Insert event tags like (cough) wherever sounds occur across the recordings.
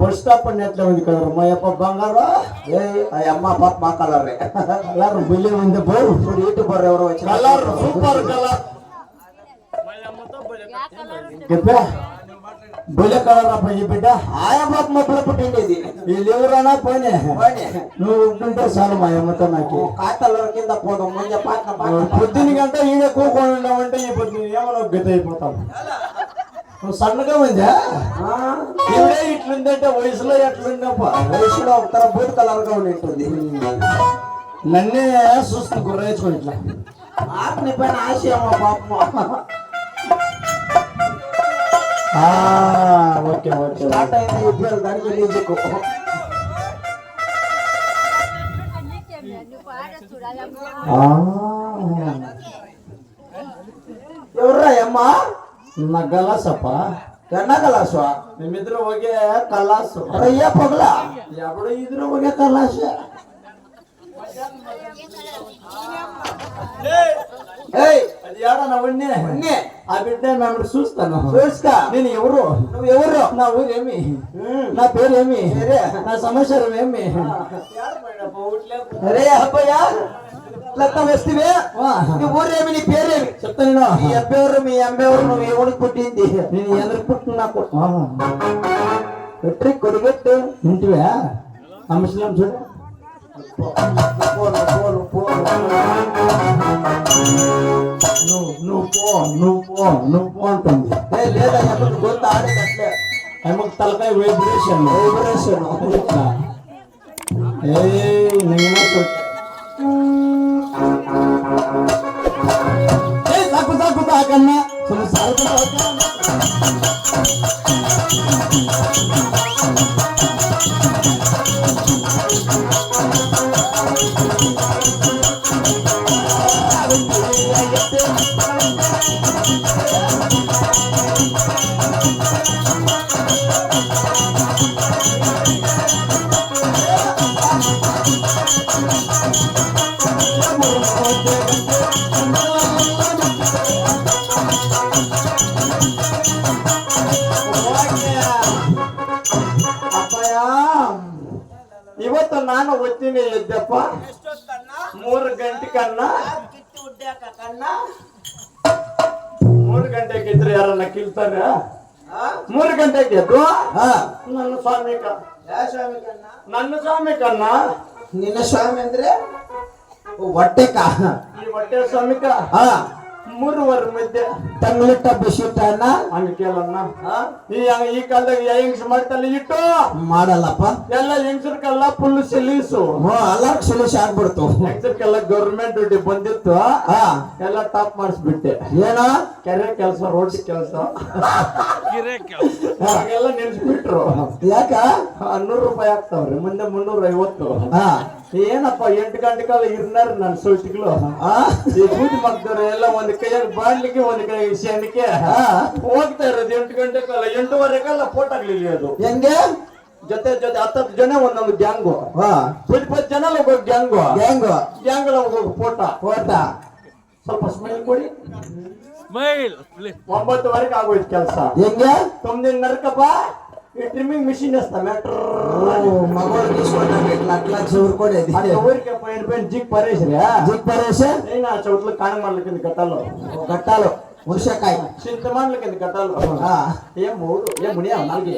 Bus stop అన్నట్లే ఉంది కదా మా అప్ప బంగారు ఏ అమ్మ పాప మా కలరే కలర్ బిల్లి ఉంది బో. ఇప్పుడు ఇటు బర్రె ఎవరో వచ్చి కలర్ సూపర్ కలర్. చెప్పా. బొలే కలర్ అప్పుడు ఈ బిడ్డ. ఆయా పాప మొక్కలు పుట్టిండేది. వీళ్ళు ఎవరైనా పోయినే. పోనీ. నువ్వు ఉంటుంటే చాలు మా అమ్మతో నాకు. కాతల కింద పోదాం. ముందే పొద్దున్న గంట ఈడ కూకొని ఉన్నామంటే ఈ పొద్దున్న ఏమన్నా గత అయిపోతాం. నువ్వు సన్నగా ఉందా? ఇవిడే ఇట్లుందంటే వయసులో ఎట్లుందప్ప వయసులో ఒక బూత్ కలర్గా ఉంటుంది నన్నే చూస్తుంది గుర్రేసుకొని ఇట్లా. ఆత్ని పైన ఆశ ఏమో పాపం ఆ, ఓకే ఓకే స్టార్ట్ అయింది ఇప్పుడు దానికి ఆ, ఎవర్రా అమ్మ? నగ్గల సప్ప ఎన్న కలాసు మేమిద్దరు ఒకే కలాసు అయ్యా పొగలా ఎప్పుడు ఇద్దరు ఒకే కలాస ఏయ్ అది ఏడన్నా ఉన్ని ఉన్ని. ఆ బిడ్డ మేము చూస్తాను చూసుకో నేను ఎవరు నువ్వు ఎవరు నా ఊరేమి ఉమ్. నా పేరేమి పేరే? నా సమాచారం ఏమి అరే అబ్బయ్యా లత్తం వేస్తే. నీ ఊరేమి నీ పేరేమి? చెప్తాను మీ అబ్బెవరు మీ అమ్మెవరు నువ్వు ఎవరికి పుట్టింది? నేను ఎదురు పుట్టినాకు పెట్టి కొడిగట్టు ఇంటివా? ముస్లిం చూడు. నువ్వు నువ్వు పో నువ్వు పో. నువ్వు పో అంటుంది. ఏ లేదా ఎక్కడ గొంతు ఆడేటట్లే. ఆమెకు తలకాయ వైబ్రేషన్. వైబ్రేషన్. ఏయ్ నేను కొన్ని సాగు ಕಣ್ಣ? ಕಿತ್ತು ಉಡ್ಡ್ಯಾಕ ಕಣ್ಣ ಮೂರು ಗಂಟೆಗೆ ಇದ್ರೆ ಯಾರನ್ನ ಕಿಲ್ತಾರೆ ಮೂರು ಗಂಟೆಗೆ ಎದ್ದು? ನನ್ನ ಸ್ವಾಮಿ ಸ್ವಾಮಿ ಕಣ್ಣ? ನನ್ನ ಸ್ವಾಮಿ ಕಣ್ಣ? ನಿನ್ನ ಸ್ವಾಮಿ ಅಂದ್ರೆ ಹೊಟ್ಟೆಕ ಈ ಹೊಟ್ಟೆ ಸ್ವಾಮಿಕ ಹಾ. ಮೂರುವರೆ ಮಧ್ಯೆ ತಂಗ್ಲಿಟ್ಟ ಬಿಸಿಟ್ಟನ್ನ ಅನ್ಕೇಳನ್ನ ಈ ಈ ಕಾಲದಾಗ ಹೆಂಗ್ಸ್ ಮಾಡ್ತಲ್ಲ ಇಟ್ಟು? ಮಾಡಲ್ಲಪ್ಪ. ಎಲ್ಲ ಹೆಂಗ್ಸರ್ಕೆಲ್ಲ ಫುಲ್ ಸಿಲೀಸು. ಹ್ಞೂ ಸಿಲೀಸ್ ಆಗ್ಬಿಡ್ತು. ಹೆಂಗ್ಸರ್ಕೆಲ್ಲ ಗೌರ್ಮೆಂಟ್ ಡ್ಯೂಟಿ ಬಂದಿತ್ತು. ಹಾ ಎಲ್ಲ ಟಾಪ್ ಮಾಡಿಸ್ಬಿಟ್ಟೆ. ಏನ? ಕೆರೆ ಕೆಲಸ ರೋಡ್ ಕೆಲಸ. ಎಲ್ಲ (laughs) ನಿಲ್ಸ್ಬಿಟ್ರು ಯಾಕ? ನೂರು ರೂಪಾಯಿ ಆಗ್ತಾವ್ರಿ ಮುಂದೆ ಮುನ್ನೂರ ಐವತ್ತು ಹಾ ಏನಪ್ಪ ಎಂಟು ಗಂಟೆ ಕಾಲ ಇರ್ನಾರ ನನ್ನ ಸೊಟ್ಟಿಗಳು ಈ ಬೂದಿ ಮಗ್ದವ್ರು ಎಲ್ಲ ಒಂದ್ ಕೈಯಾಗ ಬಾಡ್ಲಿಕ್ಕೆ ಒಂದ್ ಕೈ ಇಶಾನಿಕೆ ಹೋಗ್ತಾ ಇರೋದು ಎಂಟು ಗಂಟೆ ಕಾಲ ಎಂಟೂವರೆ ಕಾಲ ಫೋಟೋ ಆಗ್ಲಿಲ್ಲ ಅದು ಹೆಂಗೆ? ಜೊತೆ ಜೊತೆ ಹತ್ತತ್ತು ಜನ ಒಂದೊಂದು ಗ್ಯಾಂಗು ಪತ್ ಜನ ಒಬ್ಬ ಗ್ಯಾಂಗು ಗ್ಯಾಂಗ್ ಗ್ಯಾಂಗ್ ಒಬ್ಬ ಫೋಟ ಫೋಟ ಸ್ವಲ್ಪ ಸ್ಮೈಲ್ ಕೊಡಿ. ಸ್ಮೈಲ್ ಒಂಬತ್ತುವರೆಗೆ ಆಗೋಯ್ತು ಕೆಲಸ. ಹೆಂಗೆ? ತೊಂಬತ್ತು ನರಕಪ್ಪ. ట్రిమ్మింగ్ మిషన్ వేస్తాం మగవాడు తీసుకుంటాను ఇట్లా అట్లా చివరి కొడేది ఊరికే పోయిన పోయిన జిగ్ పరేసిరా జిగ్ పరేసే నేను ఆ చోట్ల కాణమాల కింద కట్టాలు గట్టాలు. ಹುಣಸೆಕಾಯಿ ಚಿಂತೆ ಮಾಡ್ಲಿಕ್ಕೆ ಕಟ್ಟಲ್ಲ ಏ ಮೂಡು ಏ ಮುನಿಯ ನಾಲ್ಗೆ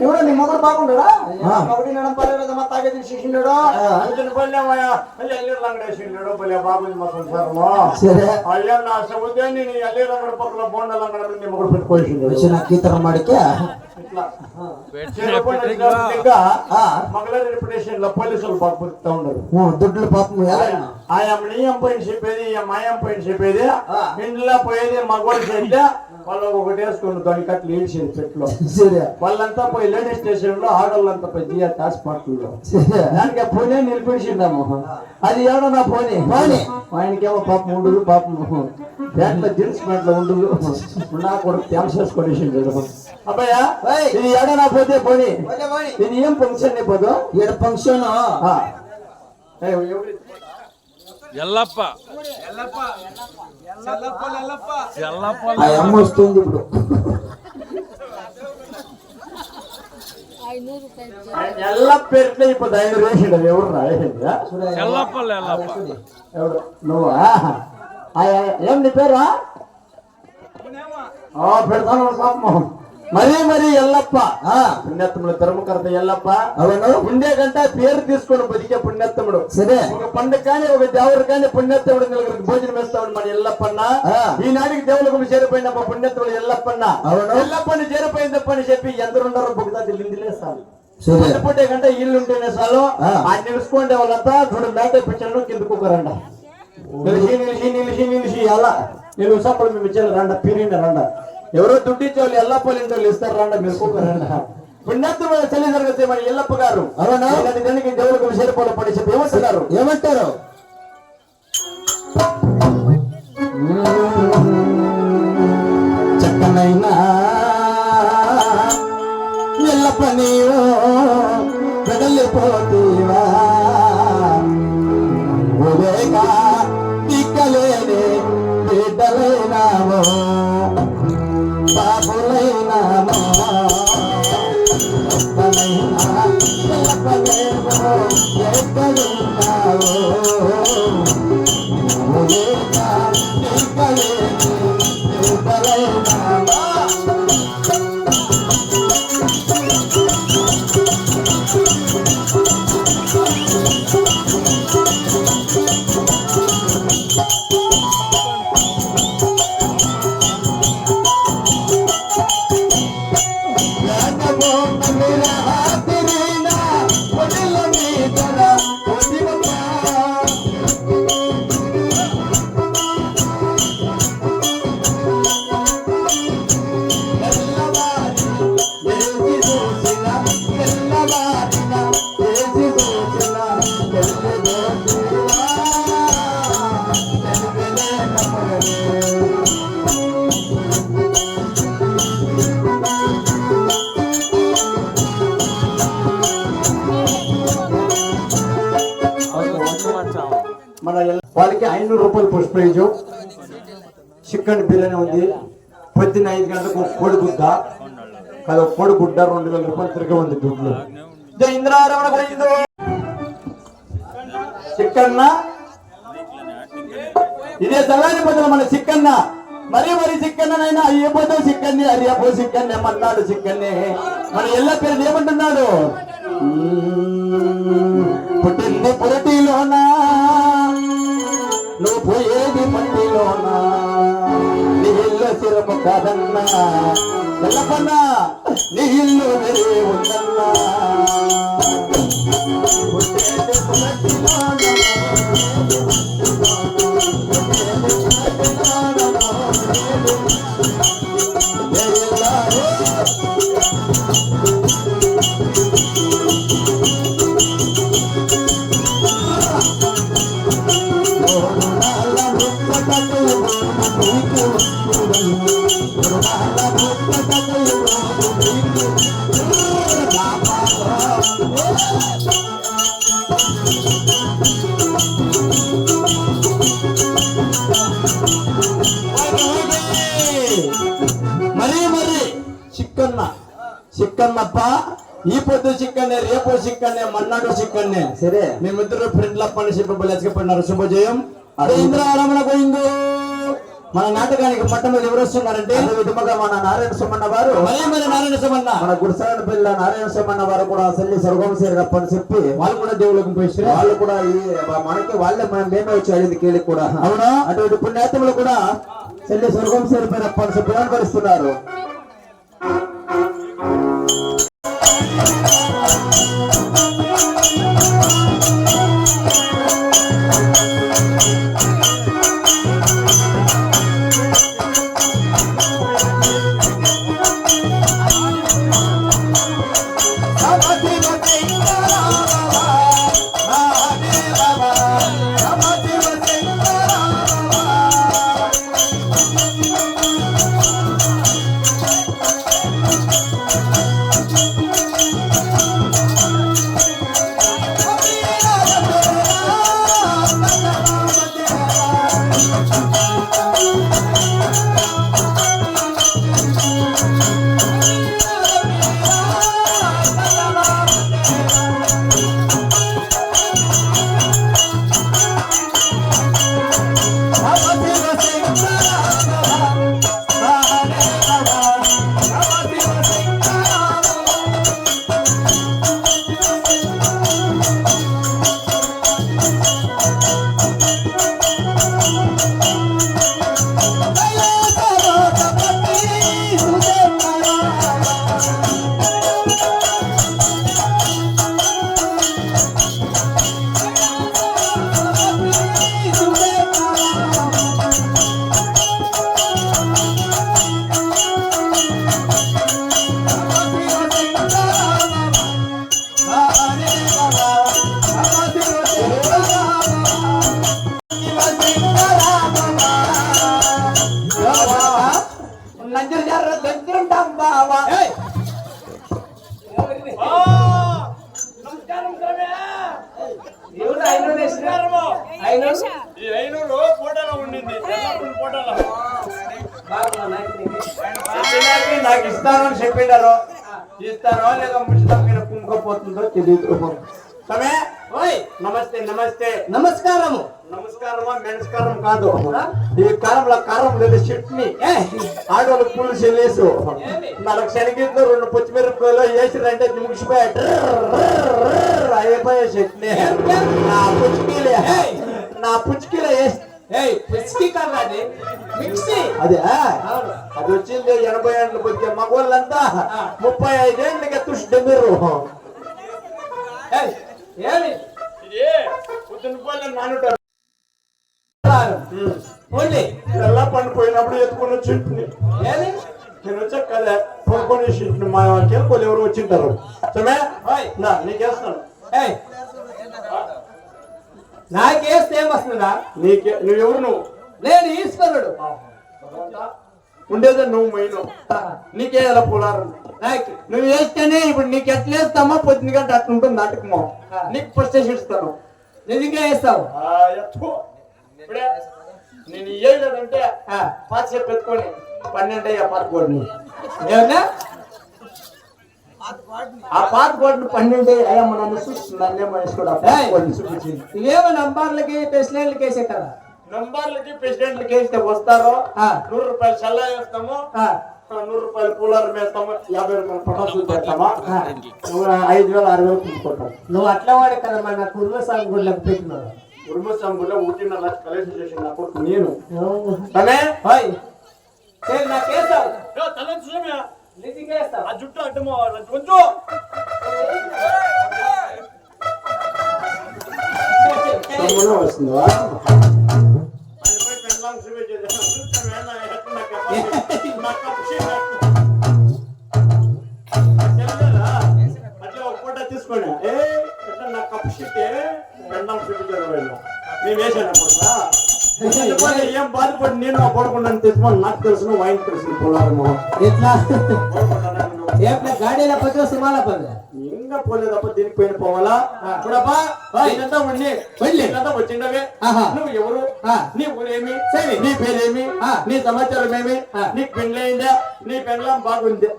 ನೋಡು ನಿಮ್ಮ ಮಗಳು ಬಾಕೊಂಡರ ಮಗಡಿ ನಡಂ ಅಲ್ಲಿ ಎಲ್ಲಿರ ಅಂಗಡಿ ಶಿಶಿ ನೋಡು ಬಲ್ಲೆ ಅಲ್ಲ ನಾ ಸೌದೆ ನೀನು ಎಲ್ಲಿರ ಅಂಗಡಿ ಪಕ್ಕಲ ಬೋಂಡಲ್ಲ ಅಂಗಡಿ ನಿಮ್ಮ ಮಗಳು ಬಿಟ್ಕೊಳ್ತೀನಿ ವಿಷಯ ಈ ತರ ಮಗಳ ದುಡ್ಡು ಆಯಾ ಮಣಿ ಎಂಪೈನ್ಶಿಪ್ ಇದೆ ಎಂ ಐ ಎಂಪೈನ್ಶಿಪ್ ಇದೆ పైన. ఇంట్లో పోయేది మగవాడు చేస్తే వాళ్ళు ఒకటి వేసుకుని దాని కట్లు చెట్లు వాళ్ళంతా పోయి లేడీస్ స్టేషన్లో ఆడోళ్ళంతా పోయి జియా హాస్పిటల్లో దానికి ఆ ఫోనే నిలిపించిందమ్మ అది ఏడో నా ఫోనే ఫోనే. ఆయనకేమో పాపం ఉండు పాపం బ్యాట్లో జీన్స్ ప్యాంట్లో ఉండు నా కొడుకు త్యామ చేసుకొని అబ్బాయా. ఇది ఏడో నా పోతే పోనీ? ఇది ఏం ఫంక్షన్ అయిపోదు ఈడ ఫంక్షన్. ఎల్లప్ప. ఎల్లప్ప. వస్తుంది ఇప్పుడు. ఎల్లప్ప ఎట్లా ఇప్పుడు ఐదు వేసాడు? ఎవరు ఎల్లప్ప ఎవరు? నువ్వా? ఏం పెడతాను మరీ మరీ ఎల్లప్ప. పుణ్యత్తముడు ధర్మకర్త ఎల్లప్ప. అవును. ఉండే గంట పేరు తీసుకొని బతికే పుణ్యత్తముడు సరే. ఒక పండుగ కానీ ఒక దేవుడు కానీ పుణ్యత్తముడు నలుగురికి భోజనం వేస్తాడు మన ఎల్లప్పన్న. ఈనాటికి దేవులకు చేరిపోయిన పుణ్యత్తముడు ఎల్లప్పన్న. అవును. ఎల్లప్పని చేరిపోయిందప్పని చెప్పి ఎందరుండరో బుగ్గుతా నిలిందిలేస్తాను సరే. పుట్టే గంట ఇల్లు ఉంటేనే చాలు. ఆ. ఆ నిలుచుకుంటే వాళ్ళంతా చూడండి మేత పిచ్చడం కింద కుక్కరండ నిలిచి నిలిచి నిలిచి నిలిచి అలా. నేను ఉసాపడు మేము ఇచ్చాను రండ పీరిండ రండ. ఎవరో దుడ్డు ఇచ్చే వాళ్ళు ఎల్లా పోలిన వాళ్ళు ఇస్తారు రండ. మీరు పుణ్యత్వం చలి జరుగుతాయి మన ఎల్లప్ప గారు. అవునా? దానికి దేవులకు విషయపోలు పడి చెప్పి ఏమంటున్నారు? ఏమంటారు? చక్కనైనా ఎల్లప్ప నీవు వెడలిపోతీవా ఉదేక దిక్కలేని బిడ్డలైనావో చక్కనైనా ఐనూరు రూపాయలు ఫస్ట్ ప్రైజ్ చికెన్ బిర్యానీ ఉంది. పొద్దున్న ఐదు గంటలకు కోడిగుడ్డ. కాదు ఒక రెండు వేల రూపాయలు తిరిగి ఉంది దుడ్లు. జై చిక్కన్న ఇదే తెల్లని పొద్దున మన చిక్కన్న మరీ మరి చిక్కన్ననైనా అయ్యపోతే చిక్కన్ని అరియపో చిక్కన్ని ఏమన్నాడు చిక్కన్ని మన ఎల్ల పేరు ఏమంటున్నాడు? పుట్టింది పురటిలోనా? మట్టిలోనా నీ ఇల్లు సిరము కాదన్నా. ఎల్లపన్నా నీ ఇల్లు ఉందన్నా. చిక్కన్న. చిక్కన్నప్ప ఈ పొద్దు చిక్కన్నే రేపు చిక్కన్నే మన్నాడు చిక్కన్నే. సరే. మేమిద్దరు ఫ్రెండ్ల పని చెప్పబోలు ఎచ్చకపోయినారు శుభజయం ఇంద్రారమణ గోవిందు. మన నాటకానికి మొట్టమొదటి ఎవరు వస్తున్నారంటే? అదే విధముగా మన నారాయణ సోమన్న వారు. మరీ నారాయణ సమన్న? మన గుడిసాడ పిల్ల నారాయణ సోమన్న వారు కూడా సెల్లి స్వర్గం చేరప్పని చెప్పి వాళ్ళు కూడా దేవుళ్ళకి పోయి వాళ్ళు కూడా ఈ మనకి వాళ్ళే మనం మేమే వచ్చి అడిగింది కేళి కూడా. అవునా? అటువంటి పుణ్యాత్ములు కూడా చెల్లి స్వర్గం చేరిపోయినప్పని చెప్పి అనుకరిస్తున్నారు ఎల్లప్పుడు ఫోటోలో చెప్పినాక నాకు ఇస్తానని చెప్పినారు ఇస్తారో లేదా ముసలం మీద కుంకపోతుందో తెలియదు సమే ఓయ్ నమస్తే నమస్తే. నమస్కారము. నమస్కారమా నమస్కారం కాదు. ఈ కారంలో కారం లేదు చట్నీ. ఆడోళ్ళు పులుసు చెల్లేసు నాలుగు శనగిట్లు రెండు పచ్చిమిరపకాయలు వేసిరంటే ముగిసిపోయా అయిపోయే చట్నీ నా పుచ్చికీలే నా పుచ్చికీలే వేసి ఏయ్ పిచ్చికి కాదు మిక్సీ అదే అది వచ్చింది ఎనభై ఏళ్ళు బతికే మగవాళ్ళంతా ముప్పై ఐదేళ్ళకి తుష్టి మీరు ఏయ్, ఏమి ఇది పొద్దున పోలే నానుట ఓన్లీ ఎలా పండిపోయినప్పుడు ఎత్తుకొని వచ్చింటుంది నేను వచ్చాక కదా పడుకొని మా కేలుకోలు ఎవరు వచ్చింటారు? సమే నా నీకేస్తాను ఏయ్. నాకేస్తే ఏమొస్తుందా నీకే నువ్వెవరు నువ్వు? నేను ఈశ్వరుడు. ఉండేదే నువ్వు మైను నీకే ఎలా పోలారు? నువ్వు వేస్తేనే ఇప్పుడు నీకు ఎట్లా వేస్తామో పొద్దున గంట అట్లా ఉంటుంది నాటకమో నీకు ఫస్ట్ ఇస్తాను. నిజంగా వేస్తావు నేను ఏదంటే పాత చెప్పు ఎత్తుకొని పన్నెండు అయ్యా పాత ఏమన్నా? ఆ పాత కోడిని పన్నెండు అయ్యా నన్ను. కోడిని చూపించింది ఇవేమో నంబర్లకి ప్రెసిడెంట్లకి వేసే కదా నంబర్లకి ప్రెసిడెంట్లకి వేస్తే వస్తారో. నూరు రూపాయలు చల్లా వేస్తాము. నూరు రూపాయలు కూలర్ వేస్తాము. యాభై రూపాయలు పటాసులు పెడతామా ఐదు వేలు ఆరు వేలు తీసుకుంటాం నువ్వు అట్లా వాడే కదా మన కుర్మ సాగు గుడ్లకు పెట్టినావు ఉరుమసంబులో ఊటిన్నర కలెక్షన్ చేసిన నా కొడుకు. నేను? సమే ఓయ్ సరే నాకు వేస్తావు తల చూసామే నిజంగా వేస్తావు ఆ జుట్టు అడ్డమో కొంచెం తమ్ముడు వస్తుందా? అట్లా ఒక ఫోటో తీసుకోండి. ఏ ఎట్లా నా కప్పు షీట్? రెండాం చూపించారు వీళ్ళు మేము వేసాను అప్పుడు ఏం బాధపడి నేను నా కొడుకున్నాను తెచ్చుకోండి నాకు తెలుసు వైన్ తెలుసు పోలారము ఎట్లా ఏట్లా గాడీల పక్క సినిమాల పక్క ఇంకా పోలేదప్ప దీనికి పోయిన పోవాలా చూడప్పా ఇదంతా ఉండి వెళ్ళి ఇదంతా వచ్చిండవే ఆహా. నువ్వు ఎవరు ఆ. నీ ఊరేమి సరే నీ పేరేమి ఆ. నీ సమాచారం ఏమి ఆ. నీకు పెళ్ళయిందా నీ పెళ్ళం బాగుంది ఏయ్,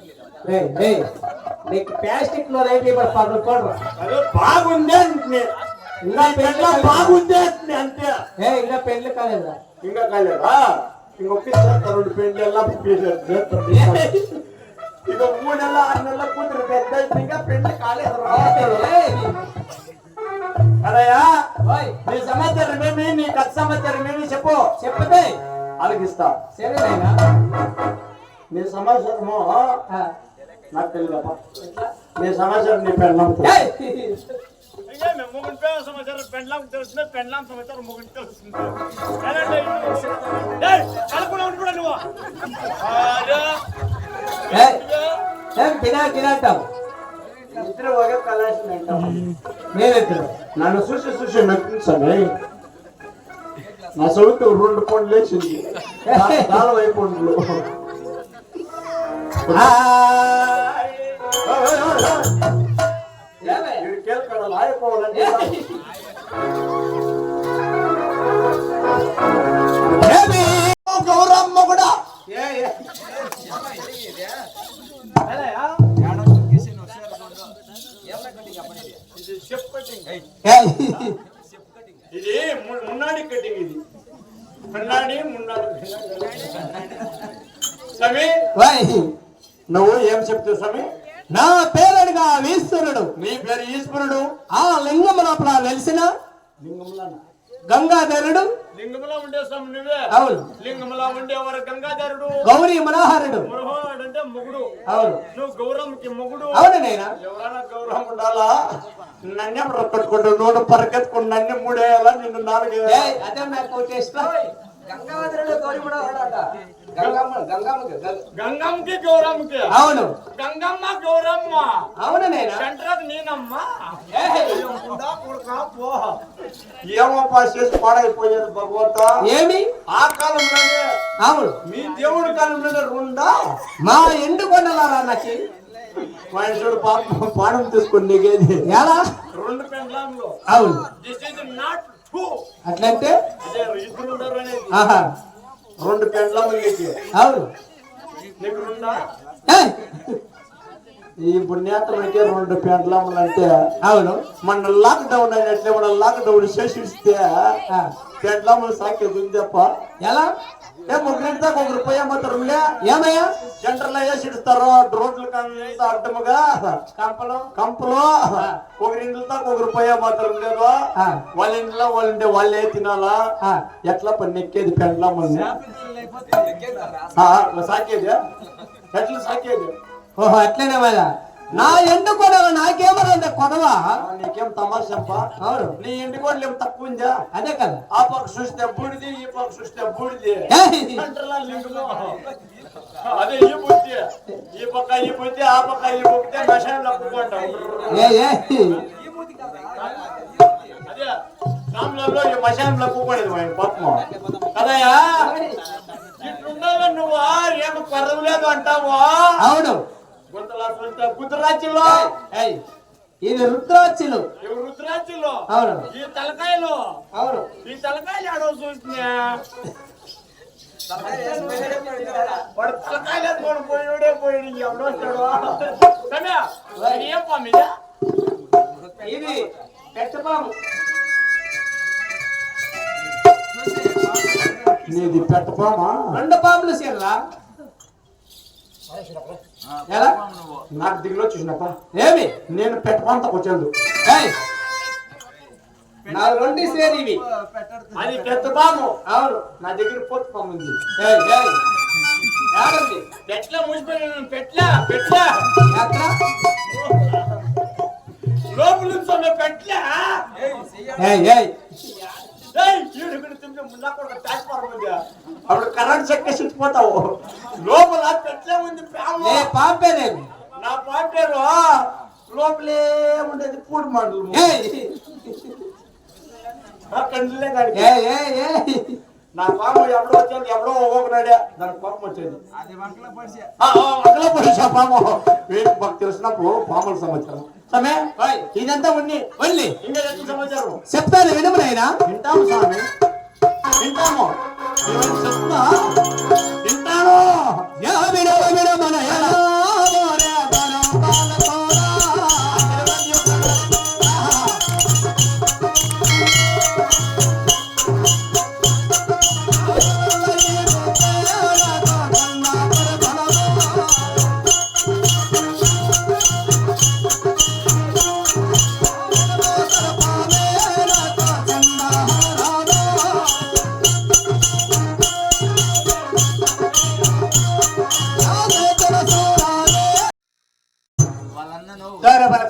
ఏయ్, నీకు ప్లాస్టిక్లో రైట్ ఇప్పుడు పది రూపాయలు. అదే బాగుంది. నా పెళ్ళం బాగుంది అంతే ఏ ఇంకా పెళ్ళి కాలేదా? ఇంకా కాలేదా? ఇంకొక రెండు పెళ్ళి ఎలా ఇక మూడు నెలల ఆరు నెలల కూతురు పెద్ద ఇంకా పెళ్ళి కాలేదు ఓయ్, నీ సమాచారం ఏమి నీ కథ సమాచారం ఏమి చెప్పు. చెప్పదే అలగిస్తా సరేనా నీ సమాచారము నాకు తెలియదప్ప. నీ సమాచారం నీ మొగుడు సమాచారం పెండ్లాం తెలుస్తుంది పెండ్లాం సమాచారం మొగుడు తెలుస్తుంది. కూడా నువ్వు. తినా తినంటావు ఇద్దరు ఒకే నేనిద్దరు. నన్ను చూసి చూసి నచ్చింది నా సౌతు రెండు పండ్లు లేచింది. (laughs) నాలుగు అయిపోండ్లు ఏమే? ఆగిపోవాలంటే ఏమి? గౌరమ్మ కూడా ఏ, ఏ. అలయా? ఇది చెప్ కటింగ్ ఏయ్, ఇది ము- మున్నాడి కటింగ్ ఇది మున్నాడి మున్నాడి సమీ ఓయ్, నువ్వు ఏం చెప్తావు స్వామి నా పేరడుగా ఈశ్వరుడు నీ పేరు ఈశ్వరుడు ఆ లింగం లోపల వెలిసిన లింగంలానా? గంగాధరుడు. లింగంలో ఉండే స్వామి నువ్వే. అవును. లింగంలో ఉండేవారు గంగాధరుడు. గౌరీ మనోహరుడు. అంటే మొగుడు. అవును. నువ్వు గౌరమ్మకి మొగుడు. అవును నేనా? ఎవరైనా గౌరవం ఉండాలా? నన్నే పట్టుకుంటూ నోడు పరకెత్తుకుని నన్ను మూడేయాలా? నిన్ను నాలుగు ఏయ్, అదే ఒకటి ఇష్టం గంగావతిలో గౌరీ కూడా ఉన్నాడట. గంగమ్మ గంగమ్మకి గంగ- గంగమ్మకి గౌరమ్మకి అవును. గంగమ్మ గౌరమ్మ? అవును నేనా? సెంటర్ నేనమ్మా చేసి పాడైపోయేది భగవంత. ఏమి? ఆ కాలంలోనే అవును. మీ దేవుడి కాలంలోనే రెండా? మా ఎండు కొండలారా నాకు? మనుషుడు పాపం పానం తీసుకొని నీకేది ఎలా? రెండు పెండ్లాంలో అవును. దిస్ ఇస్ నాట్ టూ అట్లంటే? రెండు పెండ్లమ్మ అవును. ఈ పుణ్యాత్మకి రెండు పెండ్లమ్మలు అంటే అవును. మన లాక్ డౌన్ అయినట్లే మన లాక్ డౌన్ శేషిస్తే ఇస్తే పెండ్లమ్మలు సాకి ఉంది తప్ప ఎలా? ಮುಗ್ಲಿಂತಾಗ ಹೋಗ್ ರೂಪಾಯಿ ಮತ್ತ ರೂಮ್ಲೆ ಏನಯ್ಯ ಸೆಂಟ್ರಲ್ ಎಸ್ ಇಡ್ತಾರೋ ಡ್ರೋಟ್ಲ್ ಕಂತ ಅಡ್ಡ ಮಗ. ಕಂಪಲು. ಕಂಪಲು? ಹೋಗ್ರಿಂಗ್ಲತಾಗ ಹೋಗ್ ರೂಪಾಯ ಮತ್ತ ರೂಮ್ಲೇದು ಒಲಿಂಗ್ಲ ಒಲಿಂಡೆ ಒಲೆ ತಿನ್ನಲ್ಲ. ಎಟ್ಲ ಪನ್ನೆಕ್ಕೇದು ಪೆಂಡ್ಲ ಮೊನ್ನೆ. ಹಾ ಸಾಕಿದೆ ಎಟ್ಲ ಸಾಕಿದೆ ಓಹೋ ಎಟ್ಲೇನೆ ಮಯ್ಯ నా ఎండు కొడవ నాకేమన్నా కొడవా? నీకేం తమాషంపా? అవును. నీ ఇంటి కూడా ఏం తక్కువ ఉందా? అదే కదా. ఆ పక్క చూస్తే బూడిది ఈ పక్క చూస్తే బూడిది. అదే ఈ బుద్ధి. ఈ పక్క ఈ బుద్ధి ఆ పక్క ఈ బుద్ధి మషాన్ ఏయ్. అదే రాములలో ఈ మషాన్ లప్పుకోలేదు ఆయన పాపం. కదయ్యా? ఇట్లున్నావా నువ్వు ఏమి పర్వాలేదు అంటావా? అవును. ఏయ్, ఇది రుద్రాక్షలు ఇవి రుద్రాత్రిలో అవును. ఈ తలకాయలు. అవును. ఈ తలకాయలు ఆడో చూస్తున్నా తలకాయలు పోయాడే పోయాడు ఎవడో వస్తాడు. ఏం పాము ఇది? పెట్టపాము నీది పెట్టపామా రెండు పాములు సీరలా? ఎలా? నాకు దిగులో చూసినప్ప. ఏమి? నేను పెట్టపాంతకు వచ్చేది ఏయ్, నా రెండు సేరి ఇవి. అది పెద్ద పాము. అవును. నా దగ్గర పాము ఉంది? పెట్ల మూసిపోయిన పెట్ల పెట్ల. ఎక్కడ లోపల నుంచి పెట్ల. ಅವಳು ಕರೆಂಟ್ ಸಕ್ಕೆ ಸಿಟ್ಕೋತಾವ ಲೋಪಲ ಕಟ್ಲೆ ಒಂದು ಪ್ಯಾಲ್ ಏ ನಾ ಪಾಪೇರು ಲೋಪಲೇ ಮುಂದೆ ಪೂಡ್ ಮಾಡ್ಲು. ಏ ಕಂಡ್ಲೆ ಗಾಡಿ. ಏ ಏ ಏ నా పాము ఎవడో వచ్చేది ఎవడో ఒక్కొక్కడే దాని పాము వచ్చేది. అదే పరిచయా పాము. వీరు మాకు తెలిసినప్పుడు పాముల సమాచారం. సమే ఇదంతా ఉంది వెళ్ళి ఇంకా సమాచారం? చెప్తాను వినము వింటాము స్వామి. వింటాము. చెప్తా వింటాను.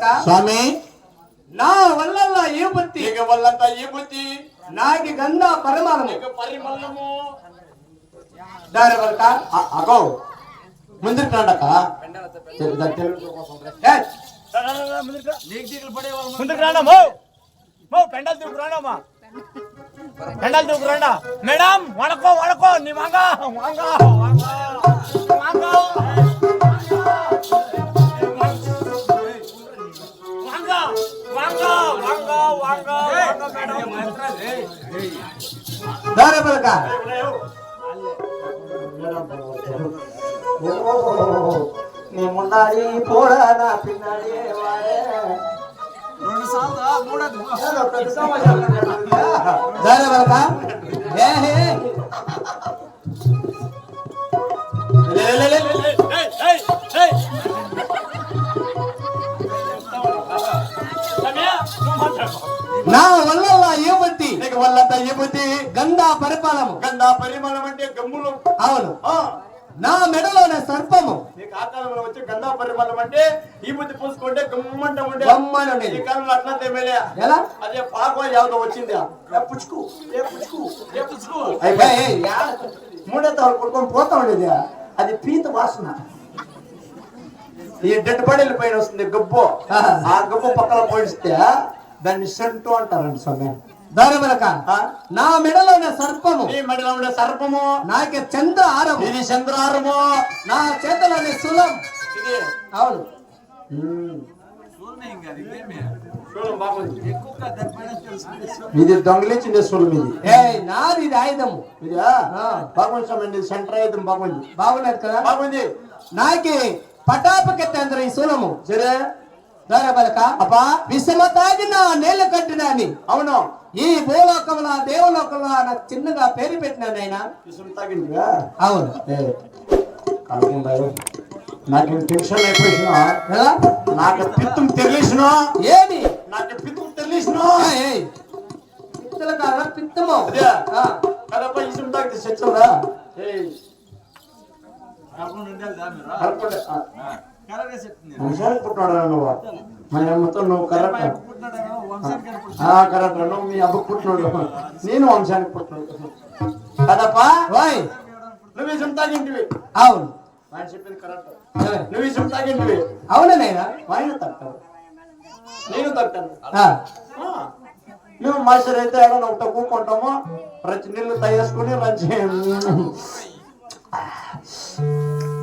ಮಾಡಕ ಸ್ವಾಮಿ ನಾ ವಲ್ಲಲ್ಲ ಈ ಬುತ್ತಿ ಈಗ ವಲ್ಲಂತ ಈ ಬುತ್ತಿ ನಾಗಿ ಗಂಧ ಪರಮಾನಮ ಈಗ ಪರಿಮಳಮು ದಾರೆ ಬರ್ಕ ಅಗೋ ಮುಂದಿನ ಕರ್ನಾಟಕ ಮುಂದಿನ ಕರ್ನಾಟಕ ಮೋ ಪೆಂಡಲ್ ತಿರುಗಿ ರಾಣಮ್ಮ ಪೆಂಡಲ್ ತಿರುಗಿ ರಾಣ ಮೇಡಮ್ ಒಣಕೋ ಒಣಕೋ ನಿಮ್ಮ ಹಂಗ ಹಂಗ ಹಂಗ ಹಂಗ நீ முன்னாடி போட நான் பின்னாடியே வரேன் నా వల్ల ఏ బుద్ధి నీకు వాళ్ళంతా ఏ బుద్ధి గంధ పరిపాలము. గంధా పరిమళం అంటే గమ్ములు. అవును. నా మెడలోనే సర్పము. నీకు ఆ కాలంలో వచ్చి గంధా పరిమళం అంటే ఈ బుద్ధి పూసుకుంటే గమ్మంట ఉండే. గమ్మని. ఈ కాలంలో అట్లా తెమేలే ఎలా? అదే పాకో యావదో వచ్చింది? పుచ్చుకు? ఏ పుచ్చుకు? ఏ పుచ్చుకు? ఏయ్, ఏయ్, యా- మూడో పోతా ఉండేది. అది పీత వాసన. ఈ డెడ్ బాడీల పైన వస్తుంది గబ్బు. ఆ గబ్బు పక్కన పోయిస్తే దాన్ని సెంటు అంటారండి స్వామి. దారమలక? నా మెడలోనే సర్పము. నీ మెడలో ఉండే సర్పము? నాకే చంద్ర ఆరము. ఇది చంద్రహారము నా చేతిలోనే సులం. ఇది అవును. ఇది దొంగలించింది సూలు మీది ఏ నాది ఇది? ఆయుధము ఇది. బాగుంది స్వామి ఇది సెంటర్ అయితే బాగుంది బాగున్నది కదా? బాగుంది నాకి పటాపకెత్తంద్ర ఈ సులము. సరే. దారబలక అప్పా విషమ తాగిన నేల కట్టినాని. అవును. ఈ భూలోకంలో దేవలోకంలో నాకు చిన్నగా పేరు పెట్టినాను ఆయన. విషం తాగిందిగా అవును నాకు టెన్షన్ అయిపోయిన. నాకు పిత్తం తెలిసిన ఏమి నాకు పిత్తం తెలిసిన. పిత్తల కాదా? పిత్తము. అదే. తాగితే కలపండి. వంశానికి పుట్టినాడు నువ్వు మా అమ్మతో నువ్వు కరెక్ట్. ఆ కరెక్ట్. నువ్వు మీ అబ్బ పుట్టినాడు. నేను వంశానికి పుట్టినాడు. కదప్పా? ఓయ్. నువ్వు ఇష్టం తాగింటివి అవును. ఆయన చెప్పింది కరెక్ట్. నువ్వు ఇష్టం తాగింటివి అవునా నాయనా ఆయన తగ్గుతాడు నేను. ఆ. మేము మాస్టర్ అయితే ఏడన్నా ఒకట కూకుంటాము రంచి నీళ్ళు తయారుకొని రంచి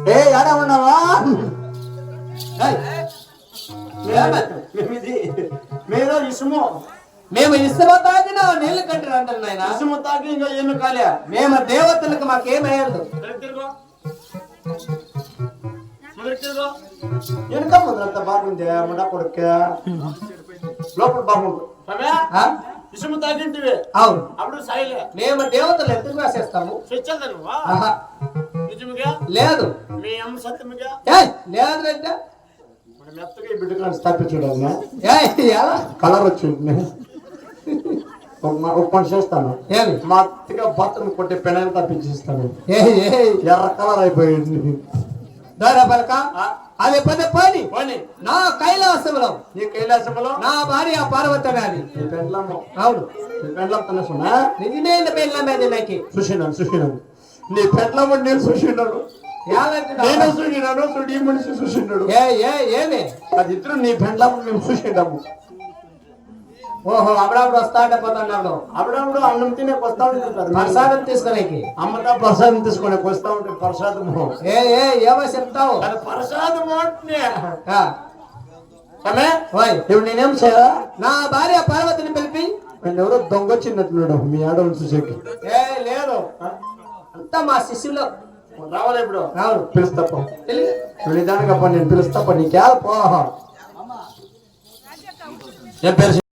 ఏ ఏడ ఉన్నావా? మీరు ఇసుము. మేము ఇసుమ తాగిన నీళ్ళు కట్టిన అంటారు నాయన. ఇసుము తాకి ఇంకా ఏమి కాలే. మేము దేవతలకు మాకేమయ్యదు వెనక ముందంత బాగుంది? ముడా కొడుక. లోపల ఆ? ఇసుము తాగింటివి. అవును. అప్పుడు సాయిలే. మేము దేవతలు ఎందుకు రాసేస్తాము? స్వచ్ఛత లేదు. మీ అమ్మ సత్యముగా? ఏయ్, లేదు అంటే? మన మెత్తగా ఏయ్, ఎలా? కలర్ వచ్చింది. ఒక పని చేస్తాను. మా అత్తగా బాత్రూమ్ కొట్టే పెనాయిలు తప్పించిస్తాను. ఎర్ర కలర్ అయిపోయింది. అది పెద్ద పని. పోనీ. నా కైలాసంలో నీ కైలాసంలో నా భార్య పార్వతి నాది నీ పెండ్లము అవును పెండ్లం తనసునా నిజమైన నాకు. నీ పెండ్లము నేను ఎలాంటి నేను ఈ మనిషి ఏమి? అది ఇద్దరు నీ పెండ్లము మేము ఓహో అప్పుడప్పుడు పోతున్నాడు అప్పుడప్పుడు అన్నం తినే వస్తా ఉంటుంది. ప్రసాదం తీసుకునేకి? అమ్మతో ప్రసాదం తీసుకొని వస్తా ఉంటే ప్రసాదము. ఏ ఏ ఏమో చెప్తావు? అది ప్రసాదము అంటే. ఆ, సమే ఓయ్. ఇప్పుడు నేనేం నా భార్య పార్వతిని పిలిపి? నేను ఎవరో దొంగొచ్చినట్టున్నాడు మీ ఆడవాళ్ళు చూసేకి. ఏ లేదు. అంతా మా శిష్యులు రావాలి ఇప్పుడు. రావు పిలుస్తాప. నిదానంగా నేను పిలుస్తాప నీకే